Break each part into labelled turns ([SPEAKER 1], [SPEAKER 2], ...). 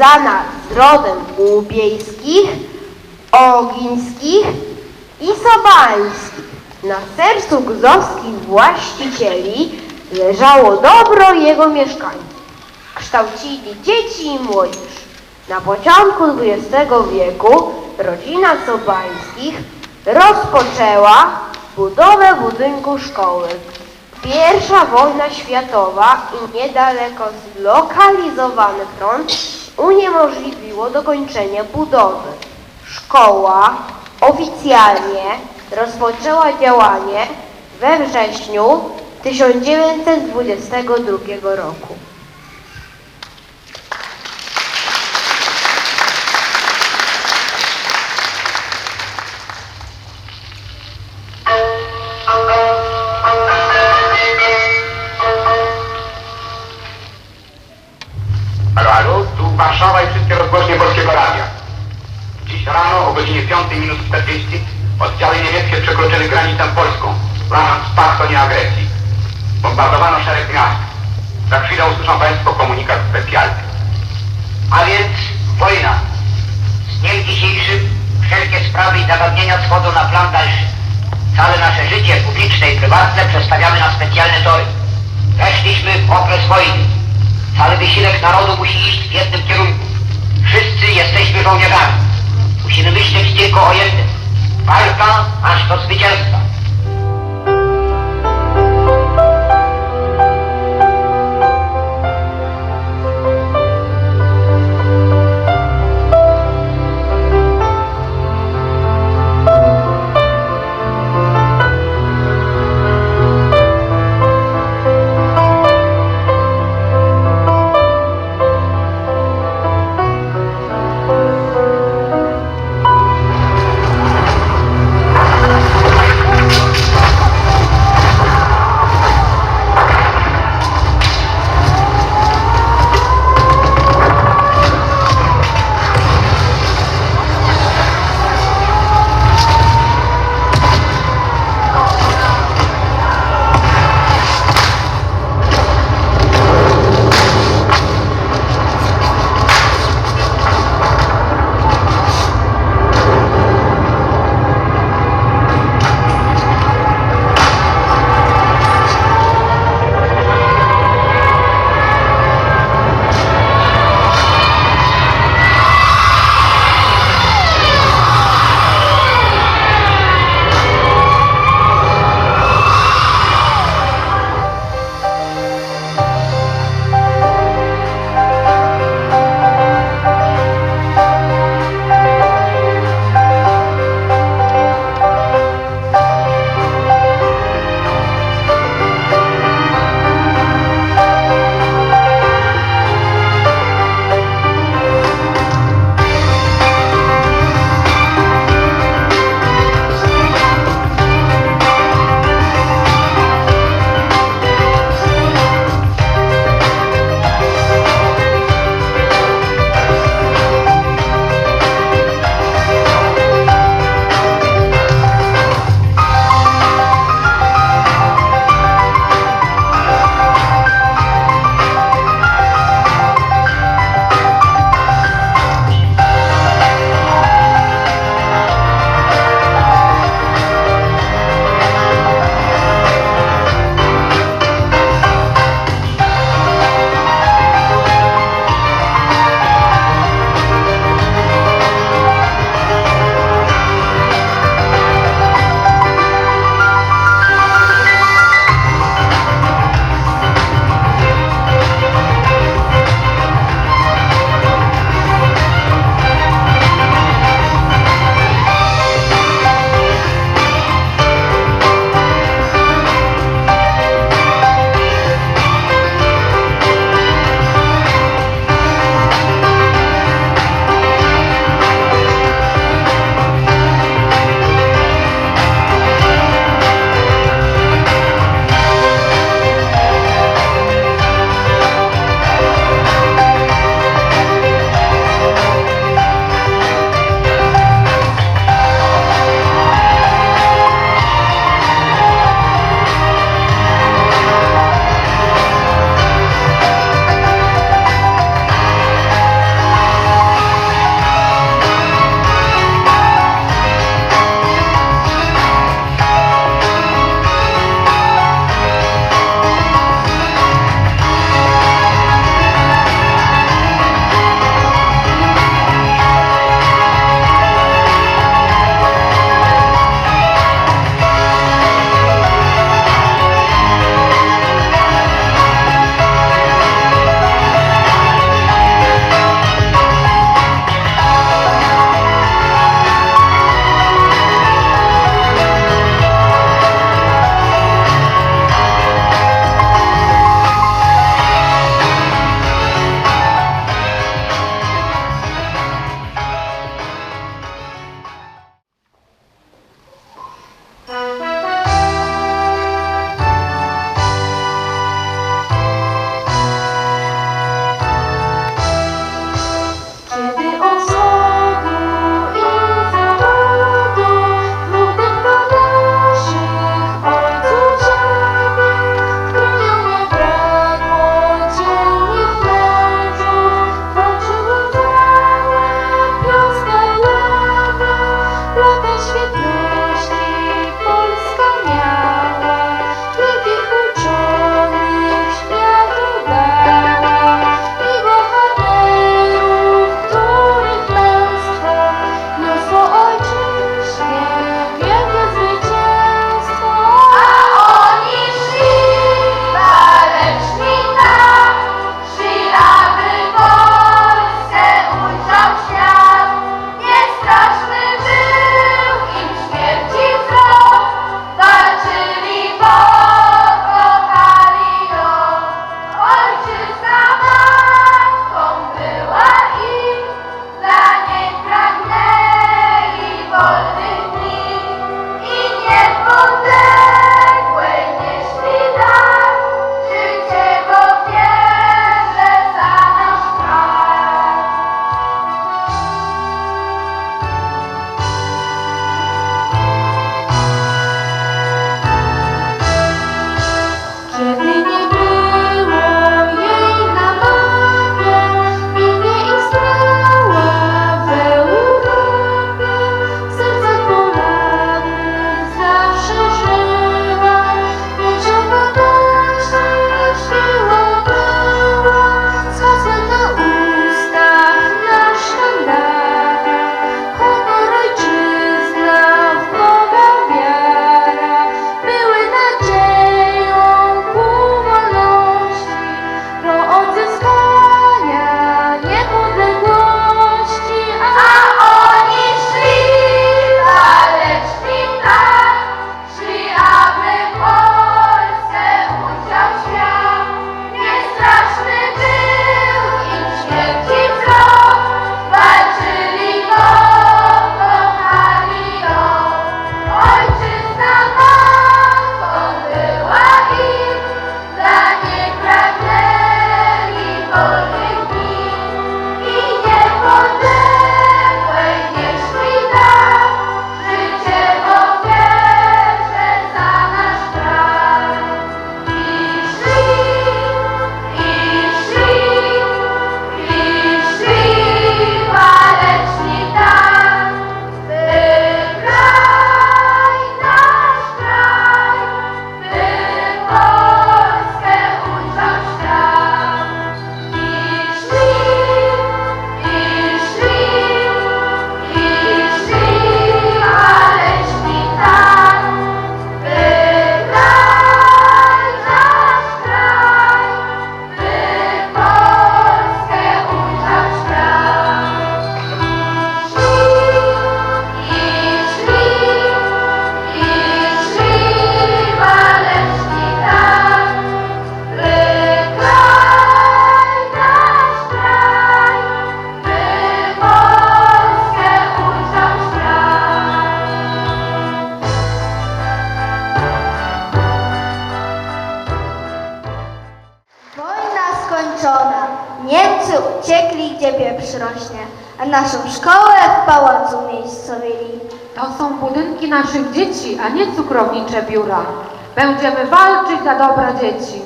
[SPEAKER 1] związana z rodem łubiejskich, ogińskich i sobańskich. Na sercu guzowskich właścicieli leżało dobro jego mieszkańców. Kształcili dzieci i młodzież. Na początku XX wieku rodzina Sobańskich rozpoczęła budowę budynku szkoły. Pierwsza wojna światowa i niedaleko zlokalizowany front uniemożliwiło dokończenie budowy. Szkoła oficjalnie rozpoczęła działanie we wrześniu 1922 roku.
[SPEAKER 2] O godzinie 5 minut 40 oddziały niemieckie przekroczyły granicę polską, ramach spartonie agresji. Bombardowano szereg miast. Za chwilę usłyszą Państwo komunikat specjalny.
[SPEAKER 3] A więc wojna. Z dniem dzisiejszym wszelkie sprawy i zagadnienia schodzą na plan dalszy. Całe nasze życie publiczne i prywatne przestawiamy na specjalne tory. Weszliśmy w okres wojny. Cały wysiłek narodu musi iść w jednym kierunku. Wszyscy jesteśmy żołnierzami. Musimy myśleć tylko o jednym. Walka aż do zwycięstwa.
[SPEAKER 4] Będziemy walczyć za dobra dzieci.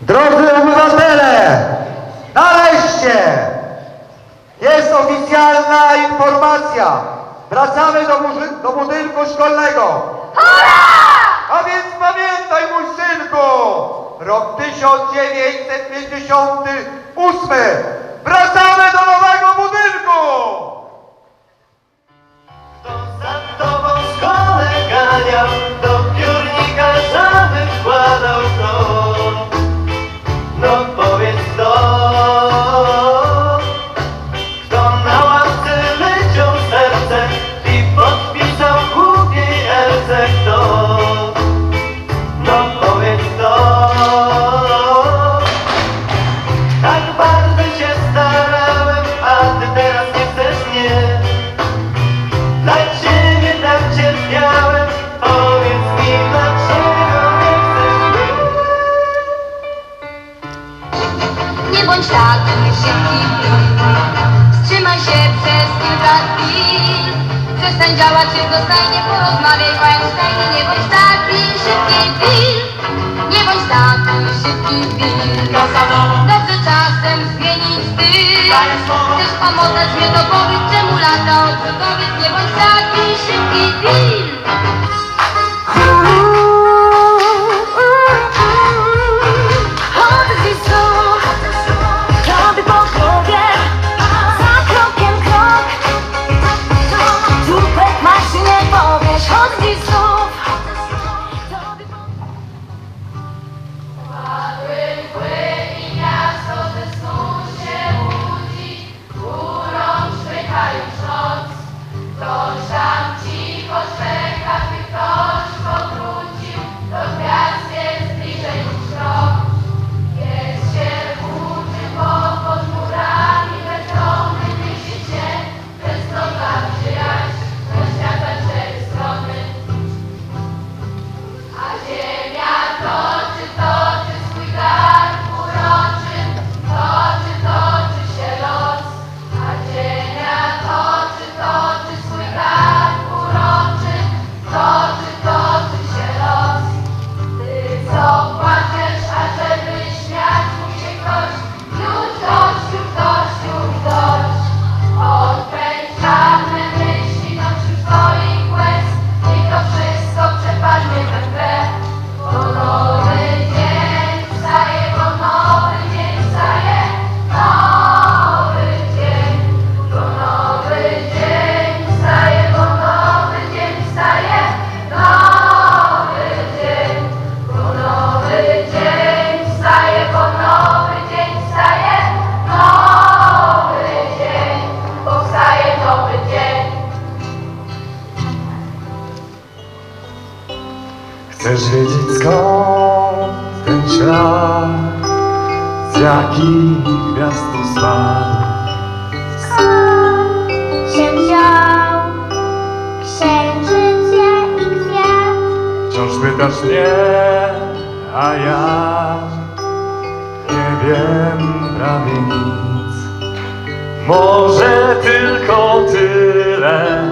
[SPEAKER 5] Drodzy obywatele, nareszcie jest oficjalna informacja. Wracamy do, do budynku szkolnego. A więc pamiętaj mój synku, rok 1958
[SPEAKER 6] się
[SPEAKER 7] dostajnie porozmawiaj nie bądź taki szybki wir Nie bądź taki szybki Dobrze czasem zmienić styl. Chcesz pomóc mnie to powiedz czemu lata Odpowiedz nie bądź taki szybki
[SPEAKER 6] Może tylko tyle,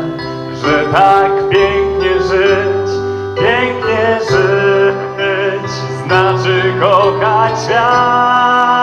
[SPEAKER 6] że tak pięknie żyć, pięknie żyć, znaczy kochać świat.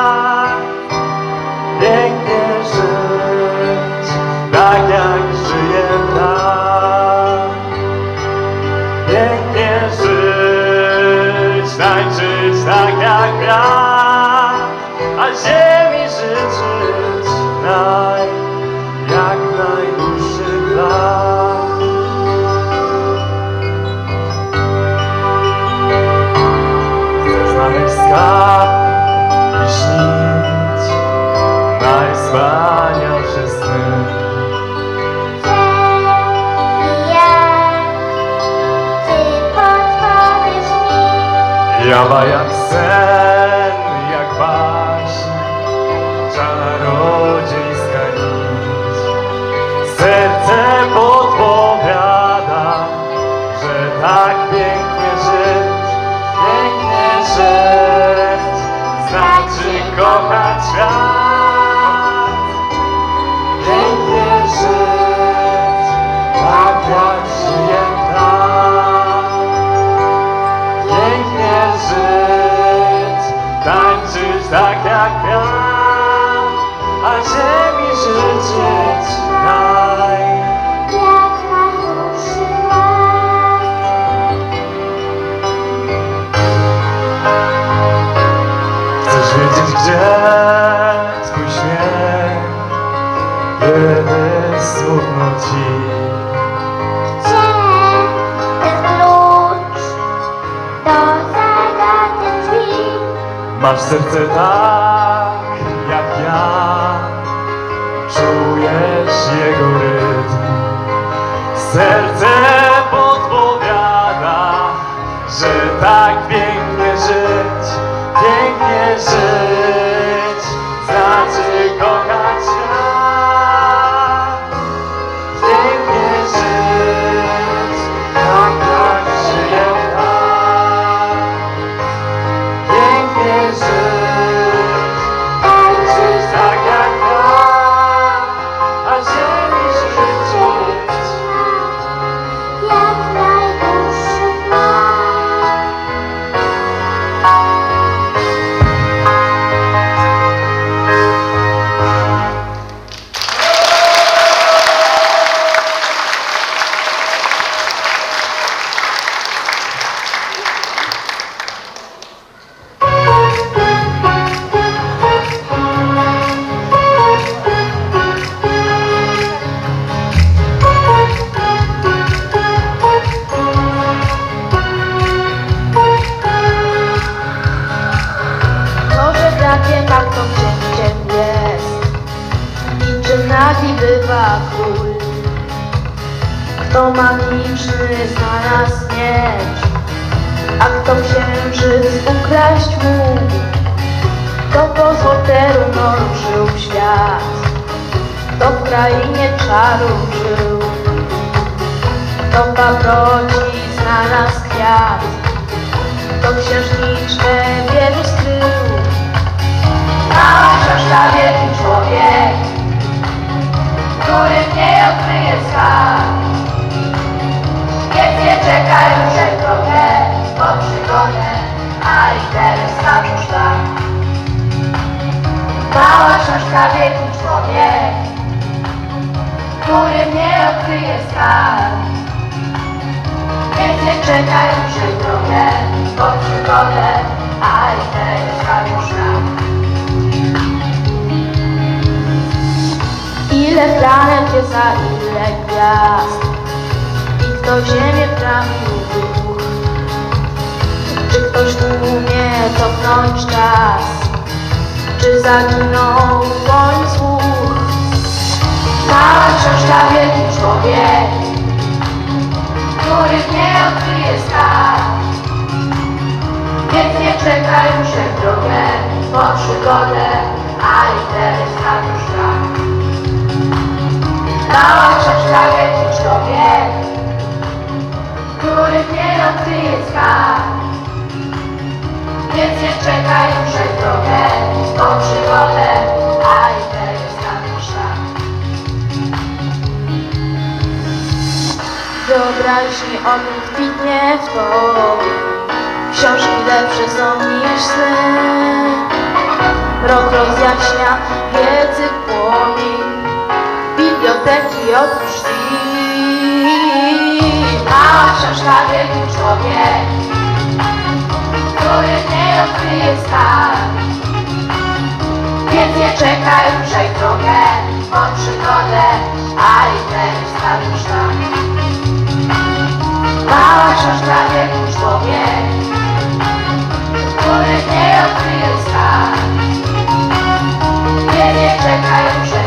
[SPEAKER 6] kap i śnić najwspanialsze sny. Jawa jak sen. kochać Masz serce tak jak ja, czujesz jego rytm. Serce podpowiada, że tak pięknie żyć, pięknie żyć,
[SPEAKER 7] kwiat to księżniczkę wieży skrył. Mała książka wielki człowiek, który nie odkryje skarb. Więc nie czekaj już trochę po przygodę, a interes na sztab. Mała książka wielki człowiek, który nie odkryje skarb. Więc nie czekaj już trochę po przygodę, a interes już nam. Ile planet jest za ile gwiazd? I kto w ziemię wprawił duch? Czy ktoś umie cofnąć czas? Czy zaginął bądź słuch czekaj już drogę po przygodę A interes już nam Mała książka wielki człowiek, który nie odkryje skarb. Więc nie czekaj już drogę po przygodę, a interes na szlak. Wyobraźni ogród kwitnie w to, książki lepsze są niż sny. Rok rozjaśnia wiedzy płomień, biblioteki otwórz. Mała książka wielki człowiek, który nie odkryje skarb. Więc nie czekaj, ruszaj drogę po przygodę, a już tam. Mała książka wielki człowiek, nie odkryje skarb. Nie, nie czekaj, ruszaj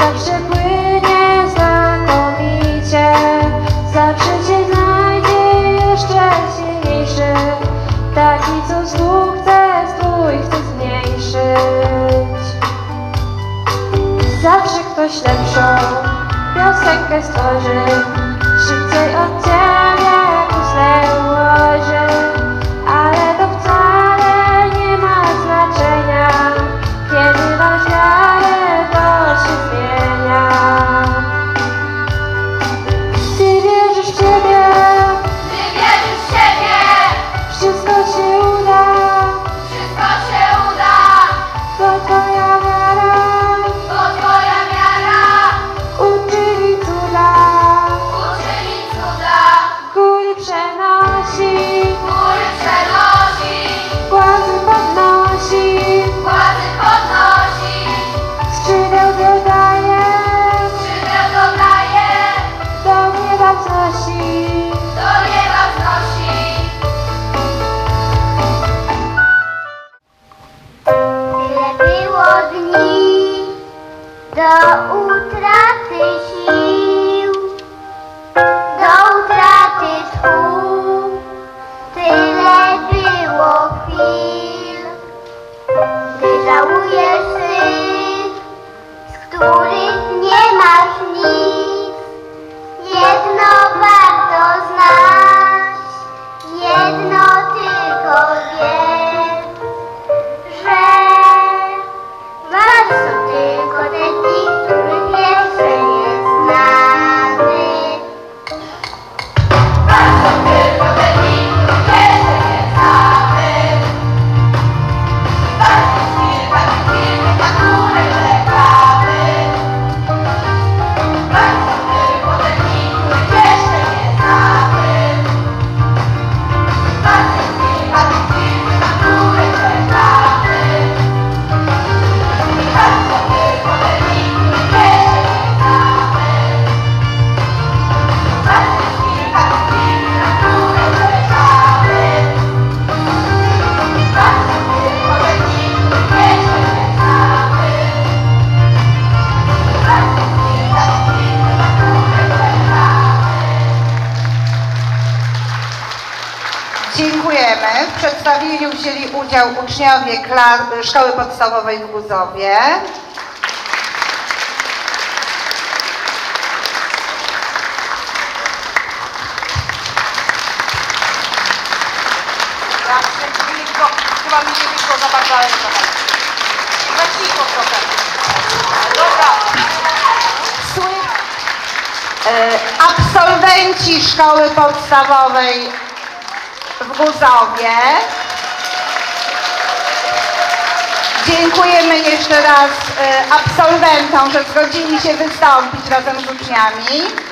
[SPEAKER 8] zawsze płynie znakomicie, zawsze cię znajdzie jeszcze silniejszy, taki co sukces twój chce zmniejszyć. Zawsze ktoś lepszą piosenkę stworzy, szybciej od ciebie.
[SPEAKER 9] którym wzięli udział uczniowie Szkoły Podstawowej w Guzowie. E, absolwenci szkoły podstawowej w Guzowie. Dziękujemy jeszcze raz e, absolwentom, że zgodzili się wystąpić razem z uczniami.